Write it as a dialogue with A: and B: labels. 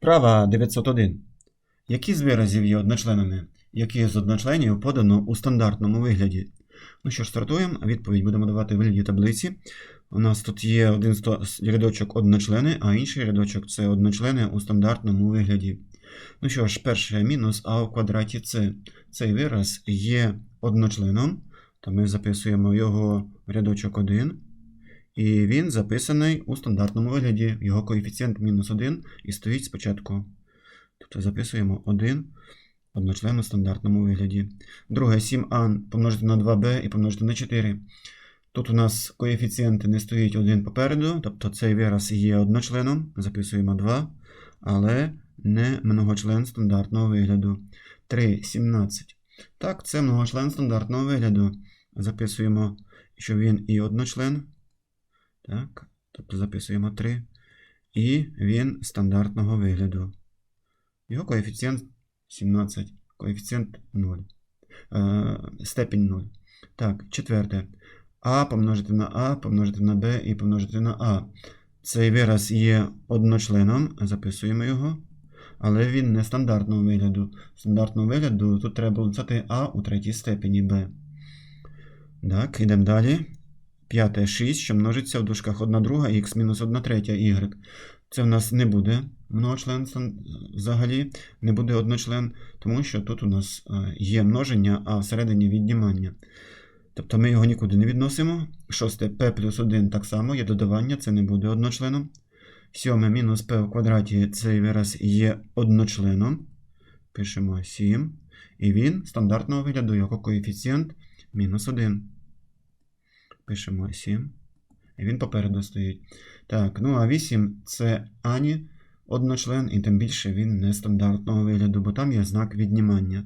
A: Права 901. Які з виразів є одночленами? Які з одночленів подано у стандартному вигляді? Ну що ж, стартуємо. Відповідь будемо давати в вигляді таблиці. У нас тут є один рядочок одночлени, а інший рядочок це одночлени у стандартному вигляді. Ну що ж, перше мінус а в квадраті c. Цей вираз є одночленом, то ми записуємо його в рядочок 1. І він записаний у стандартному вигляді. Його коефіцієнт мінус 1 і стоїть спочатку. Тобто записуємо 1 одночлен у стандартному вигляді. Друге 7а помножити на 2b і помножити на 4. Тут у нас коефіцієнти не стоїть один попереду, тобто цей вираз є одночленом, записуємо 2, але не многочлен стандартного вигляду. 3, 17. Так, це многочлен стандартного вигляду. Записуємо, що він і одночлен. Так, тобто записуємо 3. І він стандартного вигляду. Його коефіцієнт 17, коефіцієнт 0. Е, степінь 0. Так, четверте. А помножити на А, помножити на Б і помножити на А. Цей вираз є одночленом, записуємо його, але він не стандартного вигляду. Стандартного вигляду тут треба було написати А у третій степені Б. Так, йдемо далі. П'яте 6, що множиться в дужках 1 друга х мінус 1 третя y. Це в нас не буде многочлен взагалі, не буде одночлен, тому що тут у нас е, є множення, а всередині віднімання. Тобто ми його нікуди не відносимо. Шосте p плюс 1 так само є додавання, це не буде одночленом. Сьоме мінус p в квадраті цей вираз є одночленом. Пишемо 7. І він стандартного вигляду, його коефіцієнт мінус 1. Пишемо 7. І він попереду стоїть. Так, ну а 8 це ані одночлен, і тим більше він не стандартного вигляду, бо там є знак віднімання.